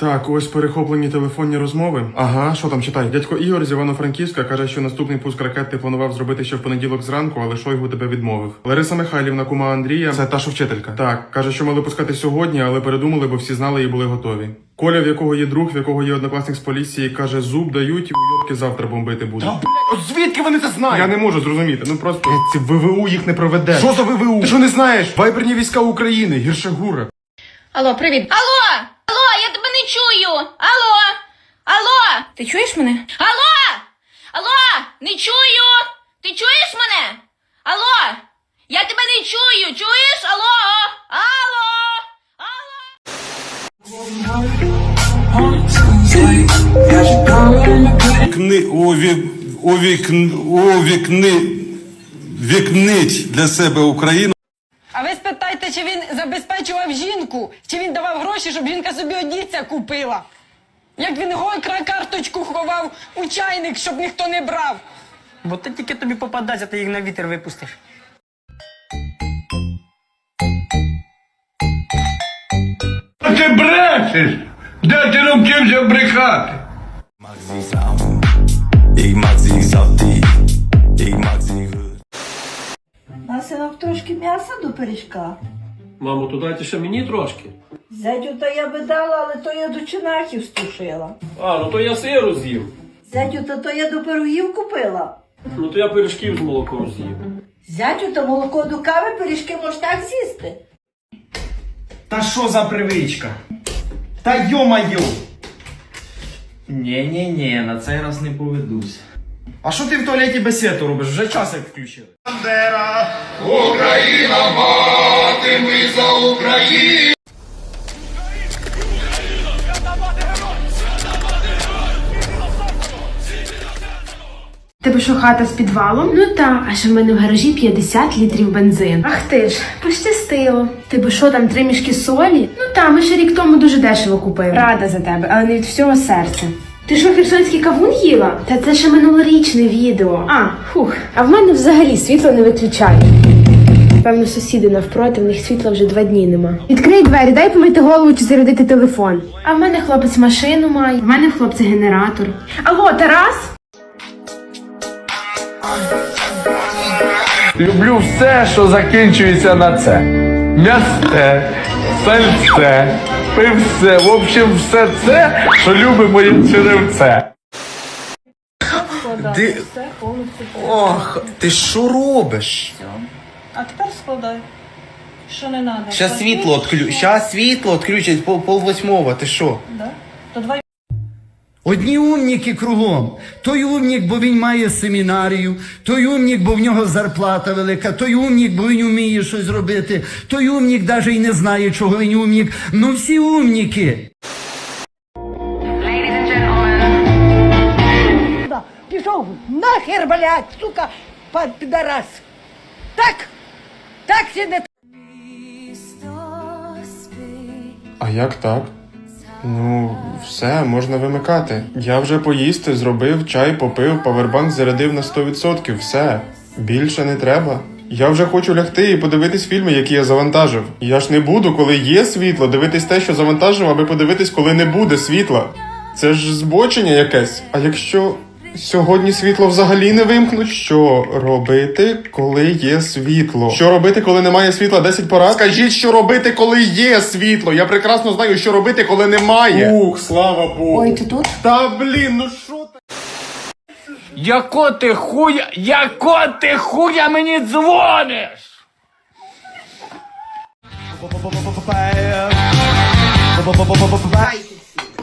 Так, ось перехоплені телефонні розмови. Ага, що там читай? Дядько Ігор з Івано-Франківська каже, що наступний пуск ракет ти планував зробити ще в понеділок зранку, але Шойгу тебе відмовив. Лариса Михайлівна, кума Андрія, це та що вчителька. Так, каже, що мали пускати сьогодні, але передумали, бо всі знали і були готові. Коля, в якого є друг, в якого є однокласник з поліції, каже, зуб дають і уйобки завтра бомбити будуть. От звідки вони це знають? Я не можу зрозуміти. Ну просто ці ВВУ їх не проведе. Що за ВВУ? Ти що не знаєш? Вайберні війська України, гірше гура. Алло, привіт. Алло! Алло, я тебе не чую! Алло! Алло! Ти чуєш мене? Алло! Алло! Не чую! Ти чуєш мене? Алло! Я тебе не чую! Чуєш? Алло! Алло! Алло! Вікни, увік, увікн, увікни, вікнить для себе Україну. А чи він забезпечував жінку, чи він давав гроші, щоб жінка собі одіться купила. Як він гойкра карточку ховав у чайник, щоб ніхто не брав. Бо ти тільки тобі попадаться, ти їх на вітер випустиш. Ти брешеш! Де ти навчився брехати? Zie Насинок трошки м'яса до пиріжка. Мамо, то дайте ще мені трошки. Зятю то я би дала, але то я до чинахів стушила. А, ну то я сиру з'їв. Зятю, то то я до пирогів купила. Ну то я пиріжків з молоком з'їв. Зятю, то молоко до кави, пиріжки можеш так з'їсти. Та що за привичка? Та йо-майо! Ні-ні-ні, на цей раз не поведусь. А що ти в туалеті бесіду робиш? Вже час як включили. Тебе що хата з підвалом? Ну та, а ще в мене в гаражі 50 літрів бензин. Ах ти ж, пощастило. Тебе що там три мішки солі? Ну та, ми ще рік тому дуже дешево купили. Рада за тебе, але не від всього серця. Ти що, херсонський кавун їла? Та це ще минулорічне відео. А, фух. А в мене взагалі світло не виключає. Певно, сусіди навпроти, в них світла вже два дні нема. Відкрий двері, дай помити голову чи зарядити телефон. А в мене хлопець машину має, в мене в хлопця генератор. Алло, Тарас? Люблю все, що закінчується на це. М'ясте, сальце, пивце, в общем, все це, що любить моє черевце. Ти... Ох, ти що робиш? А тепер складай. Що не треба? Щас світло отключ... Щас світло відключать пол, пол восьмого, ти що? То давай. Одні умніки кругом. Той умнік, бо він має семінарію, той умнік, бо в нього зарплата велика, той умнік, бо він вміє щось зробити, той умнік навіть і не знає, чого він умнік. Ну всі умніки. Пішов нахер, блядь, сука, підарас. Так, так сіде. А як так? Ну, все, можна вимикати. Я вже поїсти зробив, чай попив, павербанк зарядив на 100%. Все. Більше не треба. Я вже хочу лягти і подивитись фільми, які я завантажив. Я ж не буду, коли є світло, дивитись те, що завантажив, аби подивитись, коли не буде світла. Це ж збочення якесь. А якщо сьогодні світло взагалі не вимкнуть, що робити, коли є світло? Що робити, коли немає світла? 10 порад? Скажіть, що робити, коли є світло. Я прекрасно знаю, що робити, коли немає. Ух, слава Богу. Ой, ти тут? Та блін, ну що ти? Яко ти хуя, яко ти хуя мені дзвониш?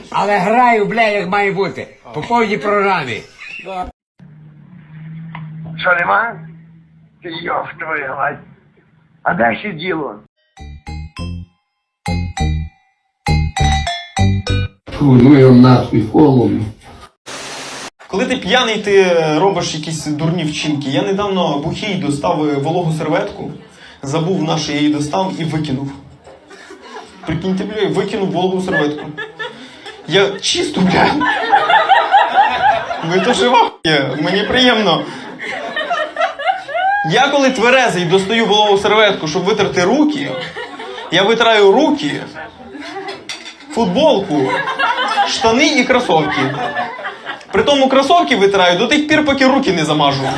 Але граю, бля, як має бути. По повній програмі. Нема? Ти йоф твою мать. А ще діло? Фу, ну його нахуй, холодно. Коли ти п'яний, ти робиш якісь дурні вчинки. Я недавно бухій достав вологу серветку, забув на що я її достав і викинув. Прикиньте, бля, викинув вологу серветку. Я чисто, бля. Ви то що мені приємно. Я коли тверезий достаю голову серветку, щоб витерти руки, я витираю руки. футболку, штани і кросовки. При тому кросовки витираю до тих пір, поки руки не замажу.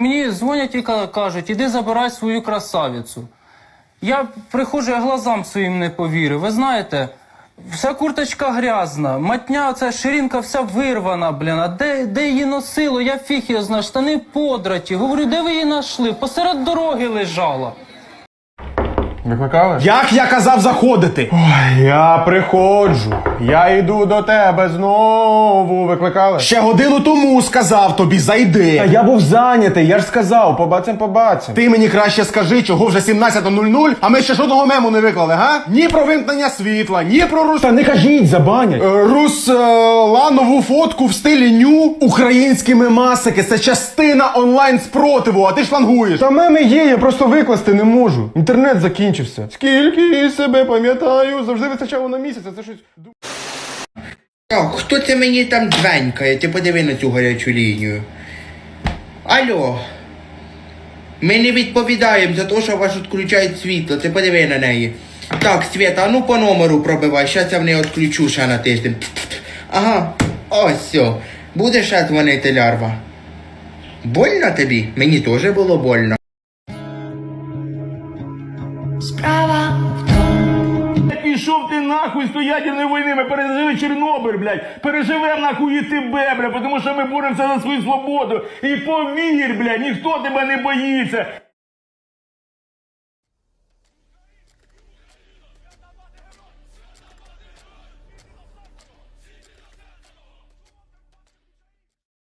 Мені дзвонять і кажуть, іди забирай свою красавицю. Я приходжу, я глазам своїм не повірив. Ви знаєте, вся курточка грязна, матня, ця ширинка вся вирвана, блін. А де, де її носило? Я фіг його знаю, штани подраті. Говорю, де ви її знайшли? Посеред дороги лежала. Викликали? Як я казав заходити? Ой, я приходжу. Я йду до тебе знову. Викликали? Ще годину тому сказав тобі, зайди. Та я був зайнятий, я ж сказав, побацем побацем. Ти мені краще скажи, чого вже 17.00, а ми ще жодного мему не виклали, га? Ні про вимкнення світла, ні про рус... Та не кажіть, забанять. Е, Русланову фотку в стилі ню. Українські мемасики це частина онлайн спротиву, а ти шлангуєш. Та меми є, я просто викласти не можу. Інтернет закінчився. Скільки себе пам'ятаю, завжди вистачало на місяць, а це щось. Так, хто це мені там дзвенькає? Ти подиви на цю гарячу лінію. Алло. Ми не відповідаємо за те, що вас відключають світло. Ти подиви на неї. Так, Свята, а ну по номеру пробивай. Щас я в неї відключу ще на тиждень. Ага, ось все. Буде ще дзвонити лярва. Больно тобі? Мені теж було больно. Нахуй з ядерної війни, ми пережили Чорнобиль, блядь. Переживемо нахуй і тебе, блядь, тому що ми боремося за свою свободу. І повір, блядь, ніхто тебе не боїться.